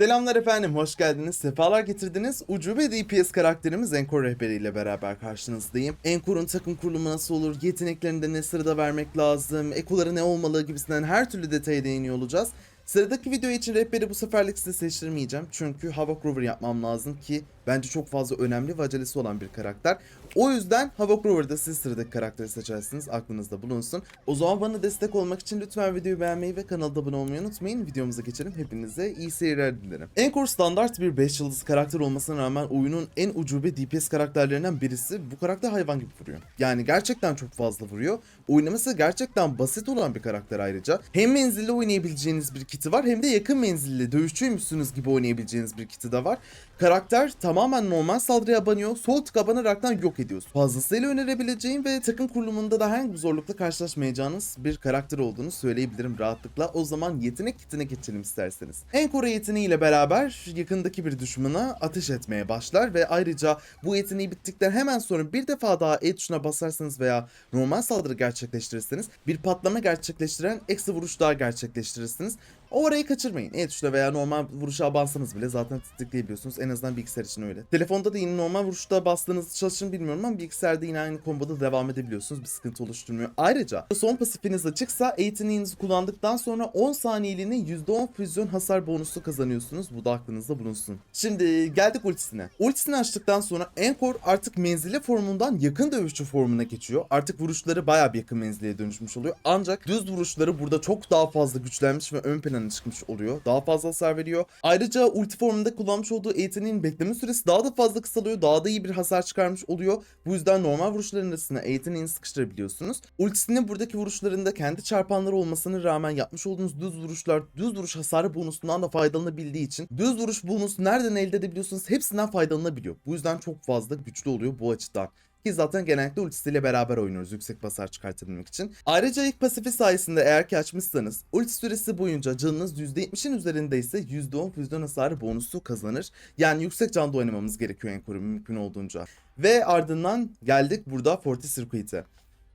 Selamlar efendim, hoş geldiniz, sefalar getirdiniz. Ucube DPS karakterimiz Enkor rehberiyle beraber karşınızdayım. Enkor'un takım kurulumu nasıl olur, yeteneklerinde ne sırada vermek lazım, ekoları ne olmalı gibisinden her türlü detaya değiniyor olacağız. Sıradaki video için rehberi bu seferlik size seçtirmeyeceğim. Çünkü Hava Rover yapmam lazım ki bence çok fazla önemli ve acelesi olan bir karakter. O yüzden Hava Rover'da siz sıradaki karakteri seçersiniz. Aklınızda bulunsun. O zaman bana destek olmak için lütfen videoyu beğenmeyi ve kanalda abone olmayı unutmayın. Videomuza geçelim. Hepinize iyi seyirler dilerim. Encore standart bir 5 yıldız karakter olmasına rağmen oyunun en ucube DPS karakterlerinden birisi. Bu karakter hayvan gibi vuruyor. Yani gerçekten çok fazla vuruyor. Oynaması gerçekten basit olan bir karakter ayrıca. Hem menzilli oynayabileceğiniz bir kiti var hem de yakın menzilli dövüşçüymüşsünüz gibi oynayabileceğiniz bir kiti de var. Karakter tamamen normal saldırıya abanıyor. Sol tık abanaraktan yok ediyorsun. Fazlasıyla önerebileceğim ve takım kurulumunda da herhangi bir zorlukla karşılaşmayacağınız bir karakter olduğunu söyleyebilirim rahatlıkla. O zaman yetenek kitine geçelim isterseniz. Enkora yeteneğiyle beraber yakındaki bir düşmana ateş etmeye başlar ve ayrıca bu yeteneği bittikten hemen sonra bir defa daha E tuşuna basarsanız veya normal saldırı gerçekleştirirseniz bir patlama gerçekleştiren ekstra vuruş daha gerçekleştirirsiniz. O orayı kaçırmayın. E tuşla veya normal vuruşa abansanız bile zaten tıklayabiliyorsunuz. En azından bilgisayar için öyle. Telefonda da yine normal vuruşta bastığınız çalışın bilmiyorum ama bilgisayarda yine aynı komboda devam edebiliyorsunuz. Bir sıkıntı oluşturmuyor. Ayrıca son pasifiniz açıksa yeteneğinizi kullandıktan sonra 10 saniyeliğine %10 füzyon hasar bonusu kazanıyorsunuz. Bu da aklınızda bulunsun. Şimdi geldik ultisine. Ultisini açtıktan sonra Encore artık menzili formundan yakın dövüşçü formuna geçiyor. Artık vuruşları bayağı bir yakın menziliye dönüşmüş oluyor. Ancak düz vuruşları burada çok daha fazla güçlenmiş ve ön plana çıkmış oluyor. Daha fazla hasar veriyor. Ayrıca ulti formunda kullanmış olduğu yeteneğin bekleme süresi daha da fazla kısalıyor. Daha da iyi bir hasar çıkarmış oluyor. Bu yüzden normal vuruşların arasına yeteneğini sıkıştırabiliyorsunuz. Ultisinin buradaki vuruşlarında kendi çarpanları olmasına rağmen yapmış olduğunuz düz vuruşlar düz vuruş hasarı bonusundan da faydalanabildiği için düz vuruş bonusu nereden elde edebiliyorsunuz hepsinden faydalanabiliyor. Bu yüzden çok fazla güçlü oluyor bu açıdan. Ki zaten genellikle ultisiyle beraber oynuyoruz yüksek basar çıkartabilmek için. Ayrıca ilk pasifi sayesinde eğer ki açmışsanız ulti süresi boyunca canınız %70'in üzerindeyse %10 füzyon hasarı bonusu kazanır. Yani yüksek canda oynamamız gerekiyor Encore'u mümkün olduğunca. Ve ardından geldik burada Forti Circuit'e.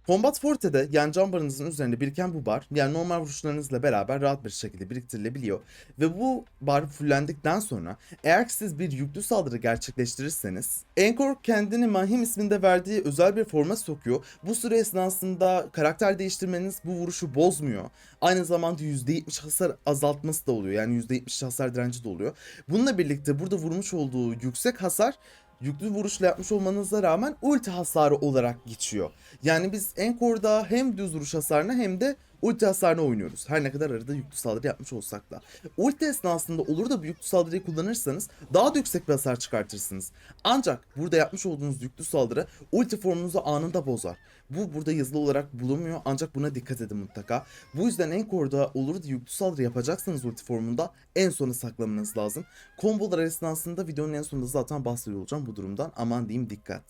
Combat Forte'de yani can barınızın üzerinde biriken bu bar yani normal vuruşlarınızla beraber rahat bir şekilde biriktirilebiliyor. Ve bu bar fullendikten sonra eğer siz bir yüklü saldırı gerçekleştirirseniz Encore kendini Mahim isminde verdiği özel bir forma sokuyor. Bu süre esnasında karakter değiştirmeniz bu vuruşu bozmuyor. Aynı zamanda %70 hasar azaltması da oluyor. Yani %70 hasar direnci de oluyor. Bununla birlikte burada vurmuş olduğu yüksek hasar yüklü vuruşla yapmış olmanıza rağmen ulti hasarı olarak geçiyor. Yani biz Encore'da hem düz vuruş hasarına hem de ulti hasarına oynuyoruz. Her ne kadar arada yüklü saldırı yapmış olsak da. Ulti esnasında olur da bu saldırıyı kullanırsanız daha da yüksek bir hasar çıkartırsınız. Ancak burada yapmış olduğunuz yüklü saldırı ulti formunuzu anında bozar. Bu burada yazılı olarak bulunmuyor ancak buna dikkat edin mutlaka. Bu yüzden Encore'da olur da yüklü saldırı yapacaksanız ulti formunda en sona saklamanız lazım. Kombolar esnasında videonun en sonunda zaten bahsediyor olacağım bu durumdan. Aman diyeyim dikkat.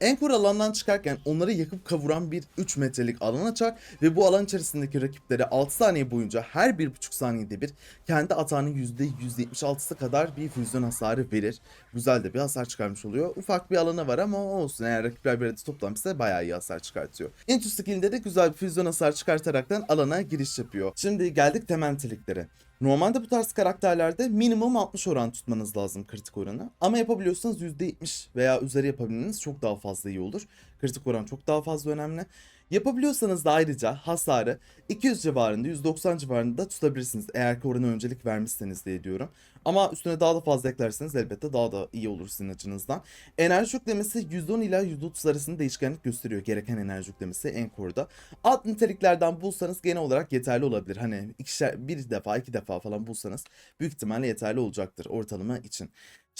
Encore alandan çıkarken onları yakıp kavuran bir 3 metrelik alan açar ve bu alan içerisindeki rakiplere 6 saniye boyunca her 1,5 saniyede bir kendi atağının %176'sı kadar bir füzyon hasarı verir. Güzel de bir hasar çıkarmış oluyor. Ufak bir alanı var ama olsun eğer rakipler bir arada toplanmışsa bayağı iyi hasar çıkartıyor. Into skill'inde de güzel bir füzyon hasar çıkartaraktan alana giriş yapıyor. Şimdi geldik temel niteliklere. Normalde bu tarz karakterlerde minimum 60 oran tutmanız lazım kritik oranı. Ama yapabiliyorsanız %70 veya üzeri yapabilmeniz çok daha fazla iyi olur. Kritik oran çok daha fazla önemli. Yapabiliyorsanız da ayrıca hasarı 200 civarında 190 civarında tutabilirsiniz. Eğer ki orana öncelik vermişseniz diye diyorum. Ama üstüne daha da fazla eklerseniz elbette daha da iyi olur sizin açınızdan. Enerji yüklemesi %10 ila %30 arasında değişkenlik gösteriyor gereken enerji yüklemesi Encore'da. Alt niteliklerden bulsanız genel olarak yeterli olabilir. Hani ikişer, bir defa iki defa falan bulsanız büyük ihtimalle yeterli olacaktır ortalama için.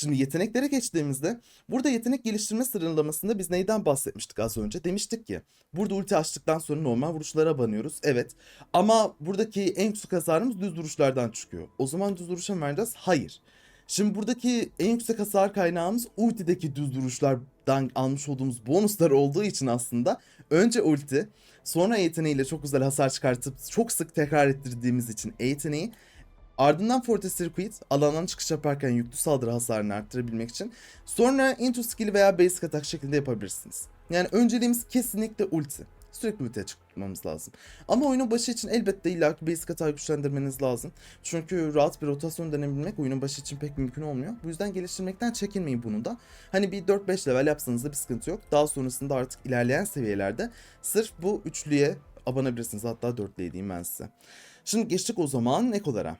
Şimdi yeteneklere geçtiğimizde burada yetenek geliştirme sıralamasında biz neyden bahsetmiştik az önce? Demiştik ki burada ulti açtıktan sonra normal vuruşlara banıyoruz. Evet ama buradaki en yüksek hasarımız düz vuruşlardan çıkıyor. O zaman düz vuruşa mı vereceğiz? Hayır. Şimdi buradaki en yüksek hasar kaynağımız ultideki düz vuruşlardan almış olduğumuz bonuslar olduğu için aslında önce ulti sonra yeteneğiyle çok güzel hasar çıkartıp çok sık tekrar ettirdiğimiz için yeteneği Ardından Forte Circuit alandan çıkış yaparken yüklü saldırı hasarını arttırabilmek için sonra Into Skill veya Basic Attack şeklinde yapabilirsiniz. Yani önceliğimiz kesinlikle ulti. Sürekli ultiye çıkmamız lazım. Ama oyunun başı için elbette illaki basic hata güçlendirmeniz lazım. Çünkü rahat bir rotasyon dönebilmek oyunun başı için pek mümkün olmuyor. Bu yüzden geliştirmekten çekinmeyin bunu da. Hani bir 4-5 level yapsanız da bir sıkıntı yok. Daha sonrasında artık ilerleyen seviyelerde sırf bu üçlüye abanabilirsiniz. Hatta dörtlüye diyeyim ben size. Şimdi geçtik o zaman ekolara.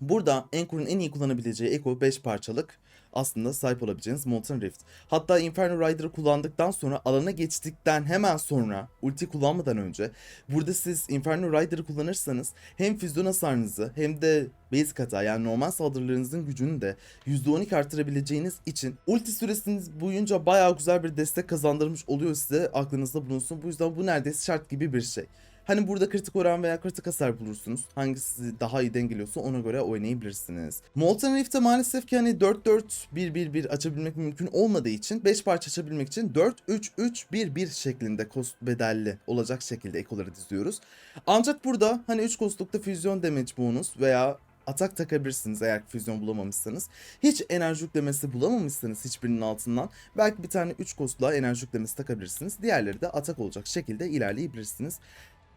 Burada Anchor'ın en iyi kullanabileceği Echo 5 parçalık aslında sahip olabileceğiniz Molten Rift. Hatta Inferno Rider'ı kullandıktan sonra alana geçtikten hemen sonra ulti kullanmadan önce burada siz Inferno Rider'ı kullanırsanız hem füzyon hasarınızı hem de basic hata yani normal saldırılarınızın gücünü de %12 artırabileceğiniz için ulti süresiniz boyunca bayağı güzel bir destek kazandırmış oluyor size aklınızda bulunsun. Bu yüzden bu neredeyse şart gibi bir şey. Hani burada kritik oran veya kritik hasar bulursunuz. Hangisi daha iyi dengeliyorsa ona göre oynayabilirsiniz. Molten Rift'te maalesef ki hani 4-4-1-1-1 açabilmek mümkün olmadığı için 5 parça açabilmek için 4-3-3-1-1 şeklinde kost bedelli olacak şekilde ekoları diziyoruz. Ancak burada hani 3 kostlukta füzyon damage bonus veya atak takabilirsiniz eğer füzyon bulamamışsanız. Hiç enerji yüklemesi bulamamışsanız hiçbirinin altından belki bir tane 3 kostluğa enerji yüklemesi takabilirsiniz. Diğerleri de atak olacak şekilde ilerleyebilirsiniz.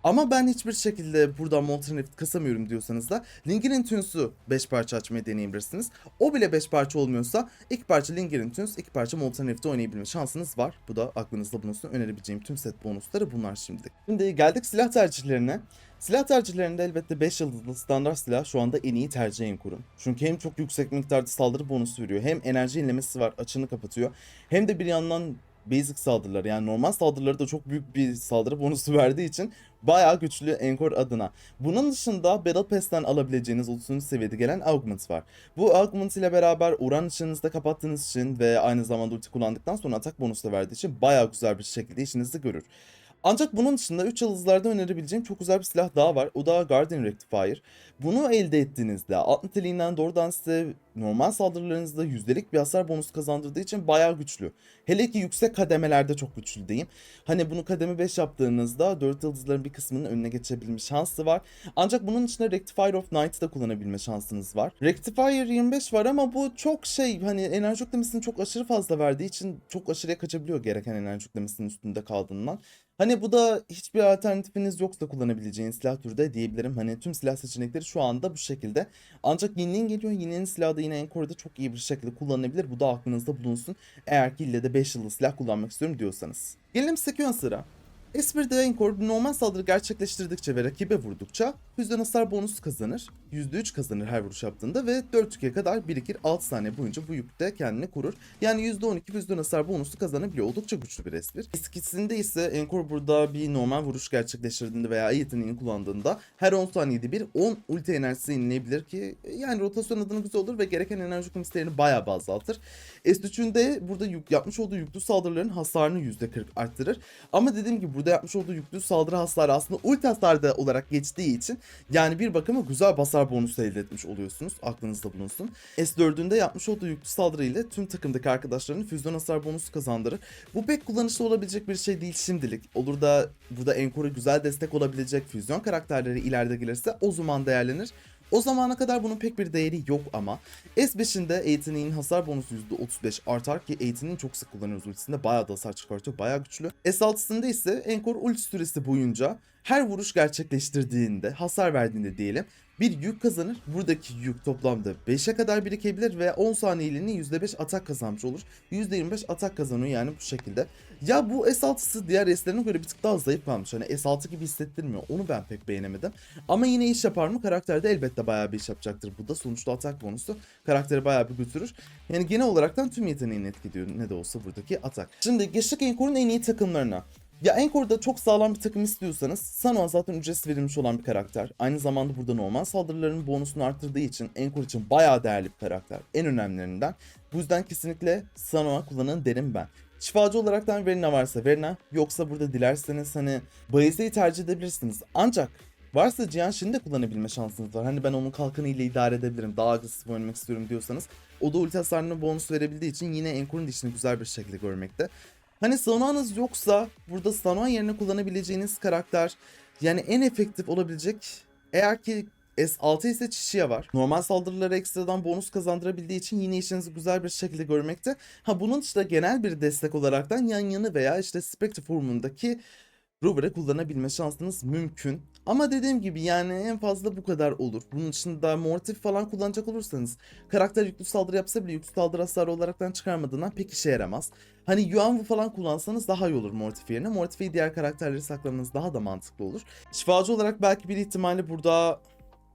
Ama ben hiçbir şekilde buradan Molten Rift kasamıyorum diyorsanız da Linger'in Tunes'u 5 parça açmayı deneyebilirsiniz. O bile 5 parça olmuyorsa 2 parça Linger'in Tunes, 2 parça Molten Rift'te oynayabilme şansınız var. Bu da aklınızda bulunsun. Önerebileceğim tüm set bonusları bunlar şimdi. Şimdi geldik silah tercihlerine. Silah tercihlerinde elbette 5 yıldızlı standart silah şu anda en iyi tercih en kurun. Çünkü hem çok yüksek miktarda saldırı bonusu veriyor hem enerji yenilemesi var açığını kapatıyor. Hem de bir yandan basic saldırıları yani normal saldırıları da çok büyük bir saldırı bonusu verdiği için bayağı güçlü Encore adına. Bunun dışında Battle Pass'ten alabileceğiniz 30. seviyede gelen Augment var. Bu Augment ile beraber oran ışığınızı da kapattığınız için ve aynı zamanda ulti kullandıktan sonra atak bonusu da verdiği için bayağı güzel bir şekilde işinizi görür. Ancak bunun dışında 3 yıldızlarda önerebileceğim çok güzel bir silah daha var. O da Guardian Rectifier. Bunu elde ettiğinizde alt niteliğinden doğrudan size normal saldırılarınızda yüzdelik bir hasar bonusu kazandırdığı için bayağı güçlü. Hele ki yüksek kademelerde çok güçlü diyeyim. Hani bunu kademe 5 yaptığınızda 4 yıldızların bir kısmının önüne geçebilme şansı var. Ancak bunun içinde Rectifier of Night'ı da kullanabilme şansınız var. Rectifier 25 var ama bu çok şey hani enerji yüklemesini çok aşırı fazla verdiği için çok aşırıya kaçabiliyor gereken enerji yüklemesinin üstünde kaldığından. Hani bu da hiçbir alternatifiniz yoksa kullanabileceğiniz silah türü de diyebilirim. Hani tüm silah seçenekleri şu anda bu şekilde. Ancak Yinliğin geliyor. Yinliğin silahı da yine Encore'da çok iyi bir şekilde kullanılabilir. Bu da aklınızda bulunsun. Eğer ki ille de 5 yıldız silah kullanmak istiyorum diyorsanız. Gelelim Sequencer'a. S1'de Encore normal saldırı gerçekleştirdikçe ve rakibe vurdukça füzyon hasar bonusu kazanır. %3 kazanır her vuruş yaptığında ve 4 tüke kadar birikir 6 saniye boyunca bu yükte kendini korur. Yani %12 füzyon hasar bonusu kazanabiliyor. Oldukça güçlü bir S1. Eskisinde ise Encore burada bir normal vuruş gerçekleştirdiğinde veya yeteneğini kullandığında her 10 saniyede bir 10 ulti enerjisi yenileyebilir ki yani rotasyon adına güzel olur ve gereken enerji yüklemelerini bayağı bir azaltır. S3'ün de burada yük, yapmış olduğu yüklü saldırıların hasarını %40 arttırır. Ama dediğim gibi burada yapmış olduğu yüklü saldırı hasarı aslında ulti hasarda olarak geçtiği için yani bir bakıma güzel basar bonusu elde etmiş oluyorsunuz. Aklınızda bulunsun. S4'ünde yapmış olduğu yüklü saldırı ile tüm takımdaki arkadaşlarının füzyon hasar bonusu kazandırır. Bu pek kullanışlı olabilecek bir şey değil şimdilik. Olur da burada Encore'a güzel destek olabilecek füzyon karakterleri ileride gelirse o zaman değerlenir. O zamana kadar bunun pek bir değeri yok ama S5'inde yeteneğin hasar bonusu %35 artar ki yeteneğini çok sık kullanıyoruz ultisinde bayağı da hasar çıkartıyor bayağı güçlü. S6'sında ise Encore ulti süresi boyunca her vuruş gerçekleştirdiğinde hasar verdiğinde diyelim bir yük kazanır. Buradaki yük toplamda 5'e kadar birikebilir ve 10 saniyeliğine %5 atak kazanmış olur. %25 atak kazanıyor yani bu şekilde. Ya bu S6'sı diğer S'lerine göre bir tık daha zayıf kalmış. Hani S6 gibi hissettirmiyor. Onu ben pek beğenemedim. Ama yine iş yapar mı? Karakterde elbette bayağı bir iş yapacaktır. Bu da sonuçta atak bonusu. Karakteri bayağı bir götürür. Yani genel olaraktan tüm yeteneğini etkiliyor ne de olsa buradaki atak. Şimdi geçtik Encore'un en iyi takımlarına. Ya Encore'da çok sağlam bir takım istiyorsanız Sanua zaten ücretsiz verilmiş olan bir karakter. Aynı zamanda burada normal saldırıların bonusunu arttırdığı için Encore için bayağı değerli bir karakter. En önemlilerinden. Bu yüzden kesinlikle Sanua kullanın derim ben. Şifacı olaraktan Verna varsa Verna yoksa burada dilerseniz hani Bayeze'yi tercih edebilirsiniz. Ancak varsa Cihan Shin'i de kullanabilme şansınız var. Hani ben onun kalkanı ile idare edebilirim. Daha agresif oynamak istiyorum diyorsanız. O da ulti hasarına bonus verebildiği için yine Encore'un dişini güzel bir şekilde görmekte. Hani Sanua'nız yoksa burada Sanua yerine kullanabileceğiniz karakter yani en efektif olabilecek eğer ki S6 ise Çişiye var. Normal saldırılara ekstradan bonus kazandırabildiği için yine işinizi güzel bir şekilde görmekte. Ha bunun dışında genel bir destek olaraktan yan yanı veya işte Spectre formundaki Rover'ı kullanabilme şansınız mümkün. Ama dediğim gibi yani en fazla bu kadar olur. Bunun dışında mortif falan kullanacak olursanız karakter yüklü saldırı yapsa bile yüklü saldırı hasarı olaraktan çıkarmadığından pek işe yaramaz. Hani Yuanwu falan kullansanız daha iyi olur Mortif yerine. Mortif'i diğer karakterleri saklamanız daha da mantıklı olur. Şifacı olarak belki bir ihtimalle burada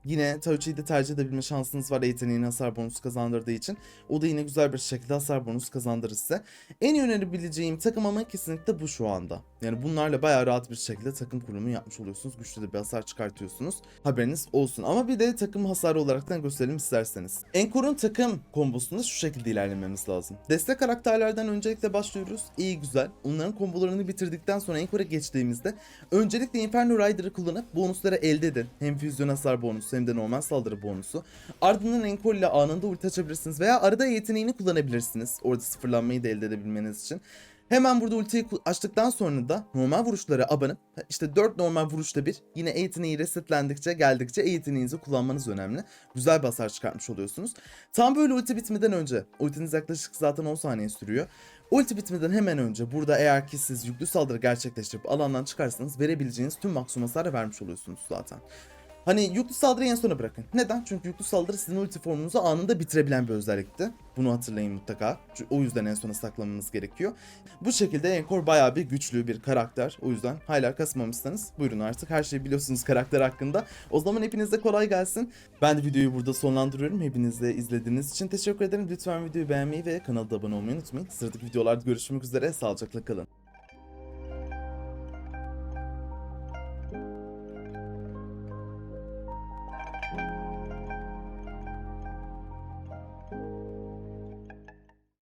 yine Tauchi'yi de tercih edebilme şansınız var yeteneğin hasar bonusu kazandırdığı için. O da yine güzel bir şekilde hasar bonusu kazandırır size. En iyi önerebileceğim takım ama kesinlikle bu şu anda. Yani bunlarla bayağı rahat bir şekilde takım kurumu yapmış oluyorsunuz. Güçlü de bir hasar çıkartıyorsunuz. Haberiniz olsun. Ama bir de takım hasarı olaraktan gösterelim isterseniz. Enkor'un takım kombosunda şu şekilde ilerlememiz lazım. Destek karakterlerden öncelikle başlıyoruz. İyi güzel. Onların kombolarını bitirdikten sonra Enkor'a geçtiğimizde öncelikle Inferno Rider'ı kullanıp bonusları elde edin. Hem füzyon hasar bonusu hem de normal saldırı bonusu. Ardından Enkor ile anında ulti açabilirsiniz veya arada yeteneğini kullanabilirsiniz. Orada sıfırlanmayı da elde edebilmeniz için. Hemen burada ultiyi açtıktan sonra da normal vuruşlara abanıp işte 4 normal vuruşta bir yine yeteneği resetlendikçe geldikçe yeteneğinizi kullanmanız önemli. Güzel bir hasar çıkartmış oluyorsunuz. Tam böyle ulti bitmeden önce ultiniz yaklaşık zaten 10 saniye sürüyor. Ulti bitmeden hemen önce burada eğer ki siz yüklü saldırı gerçekleştirip alandan çıkarsanız verebileceğiniz tüm maksimum hasarı vermiş oluyorsunuz zaten. Hani yüklü saldırıyı en sona bırakın. Neden? Çünkü yüklü saldırı sizin ulti formunuzu anında bitirebilen bir özellikti. Bunu hatırlayın mutlaka. O yüzden en sona saklamanız gerekiyor. Bu şekilde Enkor bayağı bir güçlü bir karakter. O yüzden hala kasmamışsanız buyurun artık her şeyi biliyorsunuz karakter hakkında. O zaman hepinize kolay gelsin. Ben de videoyu burada sonlandırıyorum. Hepinize izlediğiniz için teşekkür ederim. Lütfen videoyu beğenmeyi ve kanala abone olmayı unutmayın. Sıradaki videolarda görüşmek üzere. Sağlıcakla kalın.